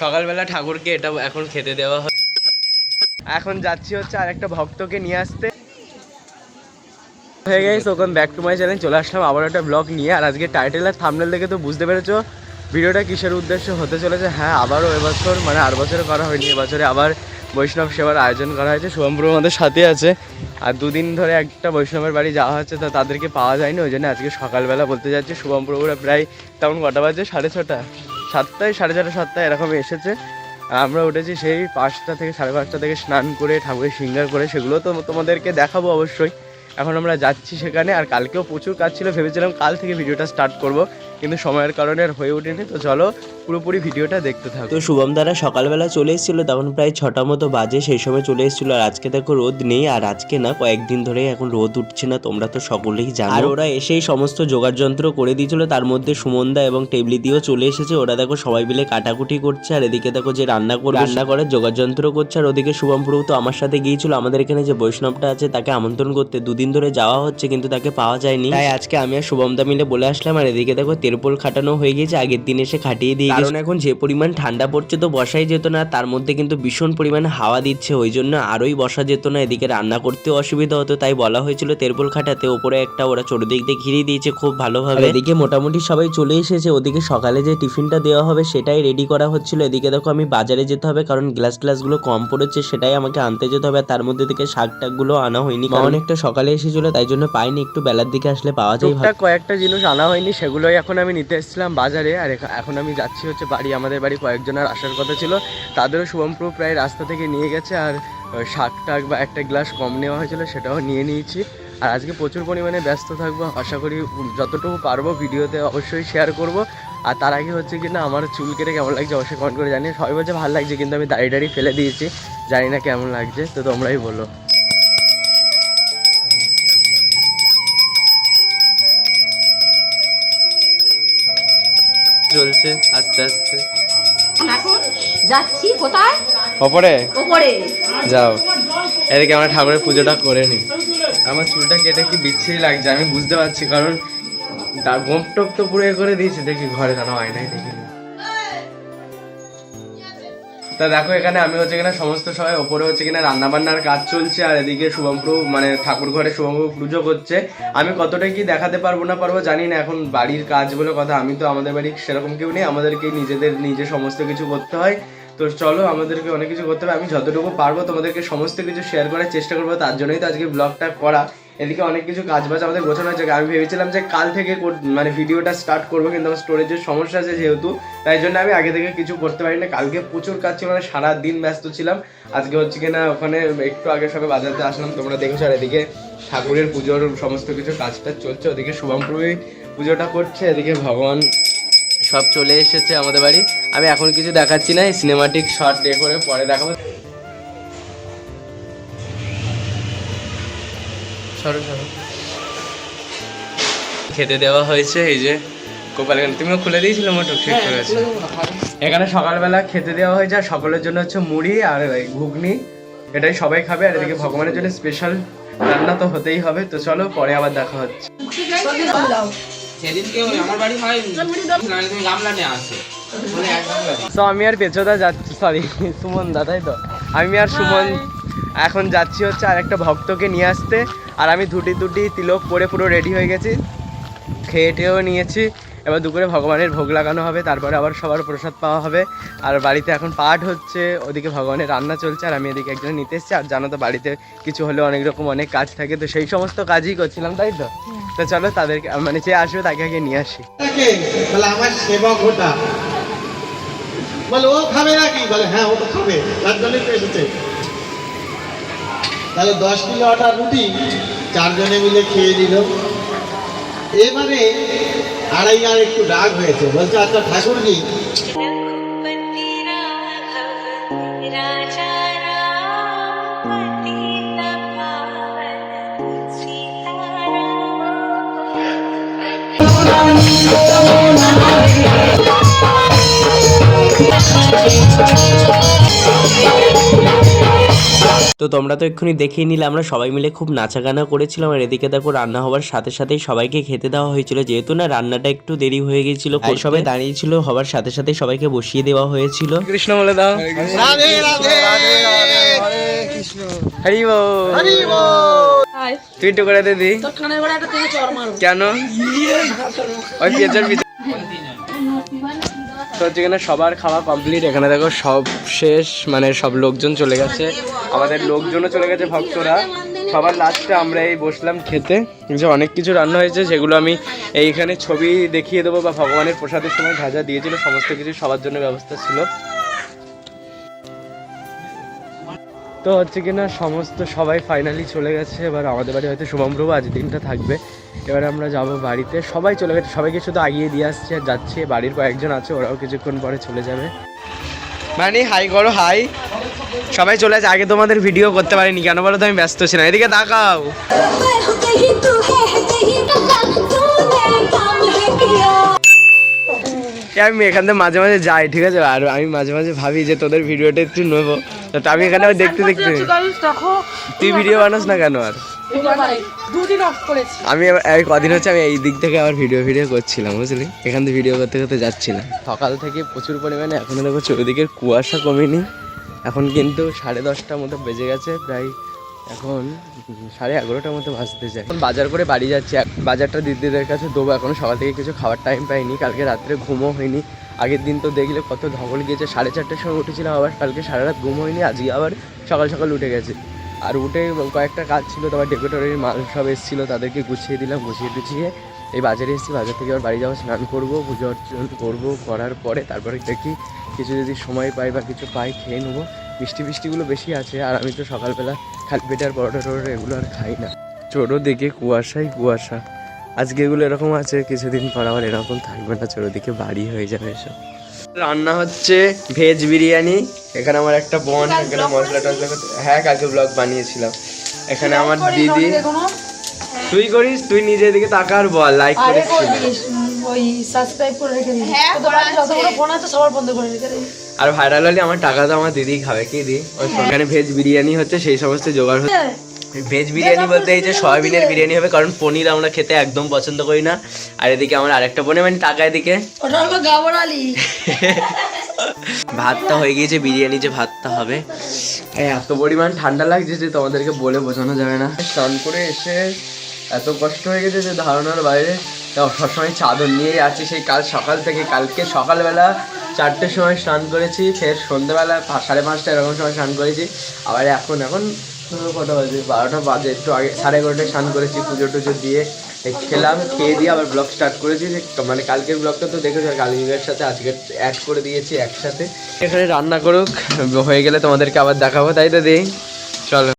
সকালবেলা ঠাকুরকে এটা এখন খেতে দেওয়া হয়। এখন যাচ্ছি হচ্ছে আর একটা ভক্তকে নিয়ে আসতে। হয়ে গেছে ওখান ব্যাক টু মাই চ্যানেল চলে আসলাম আবার একটা ব্লগ নিয়ে। আর আজকে টাইটেল আর থামনেল দেখে তো বুঝতে পেরেছ, ভিডিওটা কিসের উদ্দেশ্য হতে চলেছে? হ্যাঁ আবারও এবছর মানে আর বছরে করা হয়নি, এবছরে আবার বৈষ্ণব সেবার আয়োজন করা হয়েছে। শুভমপুর আমাদের সাথে আছে। আর দুদিন ধরে একটা বৈষ্ণবের বাড়ি যাওয়া হচ্ছে, তো তাদেরকে পাওয়া যায়নি, ওই জন্য আজকে সকালবেলা বলতে যাচ্ছে শুভমপুরপুরা প্রায় তেমন কটা বাজে? সাড়ে ছটা। সাতটায়, সাড়ে চারটা, সাতটায় এরকম এসেছে। আমরা উঠেছি সেই পাঁচটা থেকে সাড়ে পাঁচটা থেকে স্নান করে ঠাকুরের সিঙ্গার করে, সেগুলো তো তোমাদেরকে দেখাবো অবশ্যই। এখন আমরা যাচ্ছি সেখানে, আর কালকেও প্রচুর কাজ ছিল, ভেবেছিলাম কাল থেকে ভিডিওটা স্টার্ট করব, কিন্তু সময়ের কারণে আর হয়ে ওঠেনি তো চলো পুরোপুরি ভিডিওটা দেখতে থাকো। তো শুভম দ্বারা সকালবেলা চলে এসেছিল তখন প্রায় ছটা মতো বাজে সেই সময় চলে এসেছিল। আর আজকে দেখো রোদ নেই আর আজকে না কয়েকদিন ধরে এখন রোদ উঠছে না তোমরা তো সকলেই জানো। আর ওরা এসেই সমস্ত জোগাড় যন্ত্র করে দিয়েছিল তার মধ্যে সুমনদা এবং টেবলি দিয়েও চলে এসেছে। ওরা দেখো সবাই মিলে কাটাকুটি করছে আর এদিকে দেখো যে রান্না করে রান্না করার জোগাড় যন্ত্র করছে আর ওদিকে শুভম প্রভু তো আমার সাথে গিয়েছিল আমাদের এখানে যে বৈষ্ণবটা আছে তাকে আমন্ত্রণ করতে। দুদিন ধরে যাওয়া হচ্ছে কিন্তু তাকে পাওয়া যায়নি। তাই আজকে আমি আর শুভমদা মিলে বলে আসলাম আর এদিকে দেখো তেরপোল খাটানো হয়ে গেছে আগের দিন এসে খাটিয়ে দিয়ে কারণ এখন যে পরিমাণ ঠান্ডা পড়ছে তো বসাই যেত না তার মধ্যে কিন্তু ভীষণ পরিমাণে হাওয়া দিচ্ছে ওই জন্য আরোই বসা যেত না। এদিকে রান্না করতেও অসুবিধা হতো তাই বলা হয়েছিল তেরপোল খাটাতে ওপরে একটা ওরা চতুর্দিক দিয়ে ঘিরে দিয়েছে খুব ভালোভাবে। এদিকে মোটামুটি সবাই চলে এসেছে ওদিকে সকালে যে টিফিনটা দেওয়া হবে সেটাই রেডি করা হচ্ছিল। এদিকে দেখো আমি বাজারে যেতে হবে কারণ গ্লাস গ্লাসগুলো কম পড়েছে সেটাই আমাকে আনতে যেতে হবে আর তার মধ্যে থেকে শাক টাকগুলো আনা হয়নি কারণ অনেকটা সকালে এসেছিল তাই জন্য পাইনি একটু বেলার দিকে আসলে পাওয়া যায়। কয়েকটা জিনিস আনা হয়নি সেগুলোই এখন আমি নিতে এসেছিলাম বাজারে আর এখন আমি যাচ্ছি হচ্ছে, বাড়ি, আমাদের বাড়ি কয়েকজনের আসার কথা ছিল। তাদেরও শুভমপুর প্রায় রাস্তা থেকে নিয়ে গেছে, আর শাক টাক বা একটা গ্লাস কম নেওয়া হয়েছিল, সেটাও নিয়ে নিয়েছি। আর আজকে প্রচুর পরিমাণে ব্যস্ত থাকব, আশা করি যতটুকু পারব ভিডিওতে অবশ্যই শেয়ার করব। আর তার আগে হচ্ছে কি না, আমার চুল কেটে কেমন লাগছে অবশ্যই কমেন্ট করে জানিয়ে সবাই বলছে, ভালো লাগছে, কিন্তু আমি দাড়ি দাড়ি ফেলে দিয়েছি, জানি না কেমন লাগছে, তো তোমরাই বলো। চলছে আস্তে আস্তে। এখন যাচ্ছি কোথায়? ওপরে। ওপরে। যাও। এদিকে আমরা ঠাকুরের পুজোটা করে নিই। আমার চুলটা কেটে কি বিচ্ছিরি লাগছে আমি বুঝতে পারছি কারণ তার গোপ টোপ তো পুরো করে দিয়েছে দেখি ঘরে কেন আয়নায় দেখি। তা দেখো, এখানে আমি হচ্ছে কিনা সমস্ত সবাই ওপরে হচ্ছে কিনা রান্নাবান্নার কাজ চলছে, আর এদিকে শুভমপ্রভু মানে ঠাকুর ঘরে শুভমপ্রভু পুজো করছে। আমি কতটা কি দেখাতে পারব না পারব জানি না, এখন বাড়ির কাজ বলে কথা, আমি তো আমাদের বাড়ি সেরকম কেউ নেই, আমাদেরকে নিজেদের, নিজে সমস্ত কিছু করতে হয়। তো চলো, আমাদেরকে অনেক কিছু করতে হবে, আমি যতটুকু পারব তোমাদেরকে সমস্ত কিছু শেয়ার করার চেষ্টা করব, তার জন্যই তো আজকে ব্লগটা করা। এদিকে অনেক কিছু কাজ বাজ আমাদের গোছানো হয়েছে। আমি ভেবেছিলাম যে কাল থেকে মানে ভিডিওটা স্টার্ট করব, কিন্তু আমার স্টোরেজের সমস্যা আছে যেহেতু। তাই জন্য আমি আগে থেকে কিছু করতে পারি না কালকে প্রচুর কাজ ছিল মানে সারা দিন ব্যস্ত ছিলাম। আজকে হচ্ছে কিনা ওখানে একটু আগে সবে বাজারতে আসলাম, তোমরা দেখেছ। আর এদিকে ঠাকুরের পুজোর সমস্ত কিছু কাজটা চলছে। ওদিকে শুভমপুরি পুজোটা করছে, এদিকে ভগবান সব চলে এসেছে আমাদের বাড়ি। আমি এখন কিছু দেখাচ্ছি না সিনেমাটিক শর্ট এ করে পরে দেখাবো। সরো সরো। খেতে দেওয়া হয়েছে এই যে তুমিও খুলে দিয়েছিলে মোটর ঠিক করে এখানে সকালবেলা খেতে দেওয়া হয়েছে আর সকলের জন্য হচ্ছে মুড়ি আর ঘুগনি। এটাই সবাই খাবে আর এদিকে ভগবানের জন্য স্পেশাল রান্না তো হতেই হবে। তো চলো পরে আবার দেখা হচ্ছে। সেদিনকে আমার বাড়ি হয় গামলা নিয়ে আসো বলে এক গামলা দিই। তো আমি আর পেছোদা যাচ্ছি সরি সুমন দা তাই তো? আমি আর সুমন এখন যাচ্ছি হচ্ছে আর একটা ভক্তকে নিয়ে আসতে। আর আমি দুটি দুটি তিলক পরে পুরো রেডি হয়ে গেছি। খেয়ে টেয়েও নিয়েছি। এবার দুপুরে ভগবানের ভোগ লাগানো হবে তারপরে আবার সবার প্রসাদ পাওয়া হবে। আর বাড়িতে এখন পাঠ হচ্ছে ওদিকে ভগবানের রান্না চলছে আর আমি এদিকে একজন নিতে এসেছি। আর জানো তো বাড়িতে কিছু হলে অনেক রকম অনেক কাজ থাকে তো সেই সমস্ত কাজই করছিলাম তাই তো? তো চলো তাদেরকে মানে যে আসবে তাকে আগে নিয়ে আসি। বলে আমার সেবক ওটা। বলে, ও খাবে নাকি? বলে হ্যাঁ ও তো খাবে। তার জন্যই তো এসেছে। তাহলে দশ কিলো আটা রুটি চারজনে মিলে খেয়ে দিল। এবারে আড়াই আর একটু রাগ হয়েছে। বলছে আচ্ছা ঠাকুর কি তো তোমরা তো এক্ষুনি দেখেই নিলে আমরা সবাই মিলে খুব নাচা গানা করেছিলাম আর এদিকে দেখো রান্না হওয়ার সাথে সাথেই সবাইকে খেতে দেওয়া হয়েছিল। যেহেতু না রান্নাটা একটু দেরি হয়ে গিয়েছিল সবাই দাঁড়িয়েছিল হওয়ার সাথে সাথে সবাইকে বসিয়ে দেওয়া হয়েছিল। কৃষ্ণ বলে দাও। রাধে রাধে হরি বল। তুই একটু করে দিদি কেন ওই পেঁচার পিছনে তো হচ্ছে এখানে সবার খাওয়া কমপ্লিট এখানে দেখো সব শেষ মানে সব লোকজন চলে গেছে। আমাদের লোকজনও চলে গেছে, ভক্তরা। সবার লাস্টে আমরা এই বসলাম খেতে। যে অনেক কিছু রান্না হয়েছে সেগুলো আমি এইখানে ছবি দেখিয়ে দেবো বা ভগবানের প্রসাদের সময় ভাজা দিয়েছিল, সমস্ত কিছু সবার জন্য ব্যবস্থা ছিল। তো হচ্ছে কি না সমস্ত সবাই ফাইনালি চলে গেছে। এবার আমাদের বাড়ি হয়তো শুভমপ্রভু আজ দিনটা থাকবে। এবার আমরা যাব বাড়িতে। সবাই চলে গেছে সবাইকে শুধু আগিয়ে দিয়ে আসছে আর যাচ্ছে। বাড়ির কয়েকজন আছে ওরাও কিছুক্ষণ পরে চলে যাবে। মানে হাই করো হাই। সবাই চলে আসে আগে তোমাদের ভিডিও করতে পারিনি কেন? বলো তো আমি ব্যস্ত ছিলাম। এদিকে তাকাও। আমি এখান থেকে মাঝে মাঝে যাই ঠিক আছে? আর আমি মাঝে মাঝে ভাবি যে তোদের ভিডিওটা একটু নেব। তো আমি এখানে দেখতে দেখতে তুই ভিডিও বানাস না কেন আর? আমি এই কদিন হচ্ছে আমি এই দিক থেকে আবার ভিডিও ভিডিও করছিলাম বুঝলি? এখান থেকে ভিডিও করতে করতে যাচ্ছিলাম। সকাল থেকে প্রচুর পরিমাণে এখনও দেখো চারিদিকের কুয়াশা কমেনি। এখন কিন্তু সাড়ে দশটার মতো বেজে গেছে প্রায় এখন সাড়ে এগারোটার মতো বাজতে যায়। এখন বাজার করে বাড়ি যাচ্ছি। বাজারটা দিদিদের কাছে দেবো। এখন সকাল থেকে কিছু খাওয়ার টাইম পাইনি। কালকে রাত্রে ঘুমও হয়নি। আগের দিন তো দেখলে কত ধকল গিয়েছে। সাড়ে চারটের সময় উঠেছিলাম আবার। কালকে সারা রাত ঘুম হয়নি। আজকে আবার সকাল সকাল উঠে গেছে। আর উঠে কয়েকটা কাজ ছিল। তোমার ডেকোরেটরের মাল সব এসেছিল। তাদেরকে গুছিয়ে দিলাম, গুছিয়ে টুছিয়ে এই বাজারে এসেছি। বাজার থেকে আবার বাড়ি যাব, স্নান করব, পুজো অর্চন করব, করার পরে তারপরে দেখি কিছু যদি সময় পাই বা কিছু পাই খেয়ে নেব। মিষ্টি মিষ্টিগুলো বেশি আছে। আর আমি তো সকালবেলা টরোটা এগুলো আর খাই না। চোরো দিকে কুয়াশাই কুয়াশা। আজকে এগুলো এরকম আছে কিছুদিন পর আবার এরকম থাকবে না চোরোদিকে বাড়ি হয়ে যাবে এসব। রান্না হচ্ছে ভেজ বিরিয়ানি এখানে আমার একটা বোন এখানে মশলা টসলা করতে- হ্যাঁ কালকে ব্লগ বানিয়েছিলাম। এখানে আমার দিদি তুই করিস তুই নিজের দিকে তাকার বল লাইক করিস করে ওই সাবস্ক্রাইব করে রেখে বাড়িতে যতগুলো ফোন আছে সবার বন্ধ করে রেখে দিস আর ভাইরাল হলে আমার টাকা তো আমার দিদি খাবে কি দি ওই এখানে ভেজ বিরিয়ানি হচ্ছে সেই সমস্ত জোগাড় হচ্ছে। ভেজ বিরিয়ানি বলতে এই যে সয়াবিনের বিরিয়ানি হবে কারণ পনির আমরা খেতে একদম পছন্দ করি না। আর এদিকে আমার আরেকটা বোনে মানে টাকা এদিকে। ভাতটা হয়ে গিয়েছে বিরিয়ানি যে ভাতটা হবে। এত পরিমাণ ঠান্ডা লাগছে যে তোমাদেরকে বলে বোঝানো যাবে না। স্নান করে এসে এত কষ্ট হয়ে গেছে যে ধারণার বাইরে। সবসময় চাদর নিয়েই আছি সেই কাল সকাল থেকে কালকে সকালবেলা চারটের সময় স্নান করেছি, ফের সন্ধ্যেবেলা সাড়ে পাঁচটা এরকম সময় স্নান করেছি। আবার এখন এখন কটা বাজে, বারোটা বাজে, একটু আগে সাড়ে এগারোটায় স্নান করেছি, পুজো টুজো দিয়ে খেলাম, খেয়ে দিয়ে আবার ব্লগ স্টার্ট করেছি। মানে কালকের ব্লগটা তো দেখেছ কালকের সাথে আজকে অ্যাড করে দিয়েছি একসাথে। এখানে রান্না করুক, হয়ে গেলে তোমাদেরকে আবার দেখাবো, তাই তো দিই চলো।